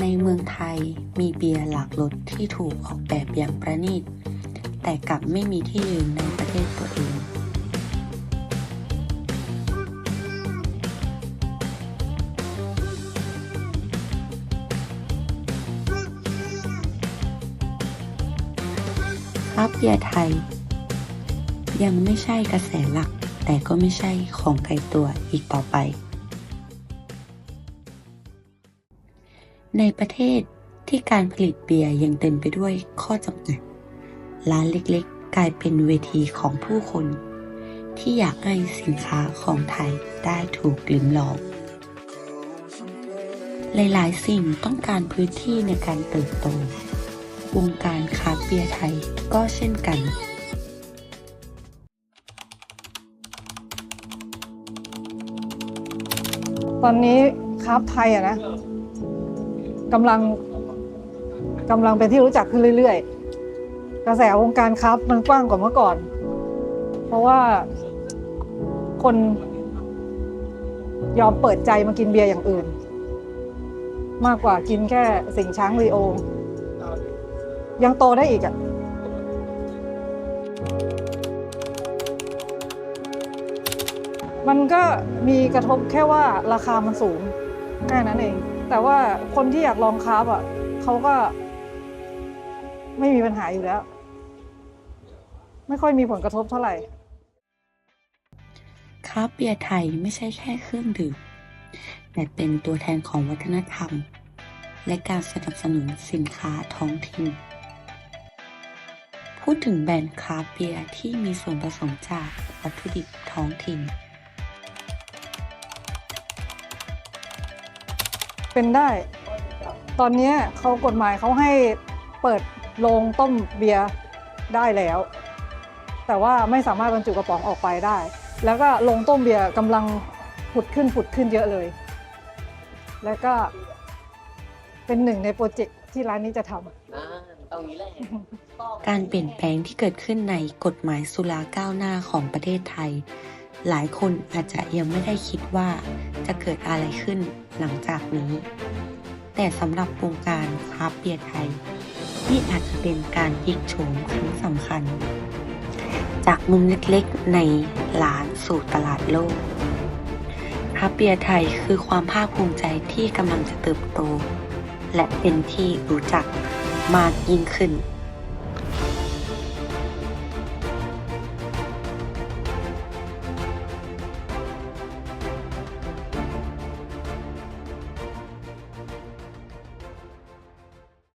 ในเมืองไทยมีเบียร์หลากรสที่ถูกออกแบบอย่างประณีต แต่กลับไม่มีที่ยืนในประเทศตัวเองครับเบียร์ไทย ยังไม่ใช่กระแสหลัก แต่ก็ไม่ใช่ของไกลตัวอีกต่อไป ในประเทศที่การผลิตเบียร์ยังเต็มไปด้วยข้อจำกัด ร้านเล็กๆ กลายเป็นเวทีของผู้คน ที่อยากให้สินค้าของไทยได้ถูกลิ้มลอง หลายๆ สิ่งต้องการพื้นที่ในการเติบโต วงการคราเบียร์ไทยก็เช่นกันตอนนี้คราฟไทยอะนะ กำลังกำลังเป็นที่รู้จักขึ้นเรื่อยๆ กระแสวงการคราฟต์มันกว้างกว่าเมื่อก่อน เพราะว่าคนยอมเปิดใจมากินเบียร์อย่างอื่น มากกว่ากินแค่สิงช้างรีโอ ยังโตได้อีกอะมันก็มีกระทบแค่ว่าราคามันสูงแค่นั้นเอง แต่ว่าคนที่อยากลองคราฟอะเขาก็ ไม่มีปัญหาอยู่แล้ว ไม่ค่อยมีผลกระทบเท่าไหร่คราฟเบียร์ไทยไม่ใช่แค่เครื่องดื่มแต่เป็นตัวแทนของวัฒนธรรม และการสนับสนุนสินค้าท้องถิ่น พูดถึงแบรนด์คราฟเบียร์ที่มีส่วนผสมจากวัตถุดิบท้องถิ่น เป็นได้ ตอนนี้เขากฎหมายเขาให้เปิดโรงต้มเบียร์ได้แล้ว แต่ว่าไม่สามารถบรรจุกระป๋องออกไปได้ แล้วก็โรงต้มเบียร์กำลังผุดขึ้นผุดขึ้นเยอะเลย แล้วก็เป็นหนึ่งในโปรเจกต์ที่ร้านนี้จะทำเอางี้แหละการเปลี่ยนแปลงที่เกิดขึ้นในกฎหมายสุราก้าวหน้าของประเทศไทย หลายคนอาจจะยังไม่ได้คิดว่าจะเกิดอะไรขึ้นหลังจากนี้ แต่สำหรับวงการคราฟเบียร์ไทย นี่อาจจะเป็นการพลิกโฉมครั้งสำคัญ จากมุมเล็กๆในร้านสู่ตลาดโลกคราฟเบียร์ไทยคือความภาคภูมิใจที่กำลังจะเติบโต และเป็นที่รู้จักมากยิ่งขึ้น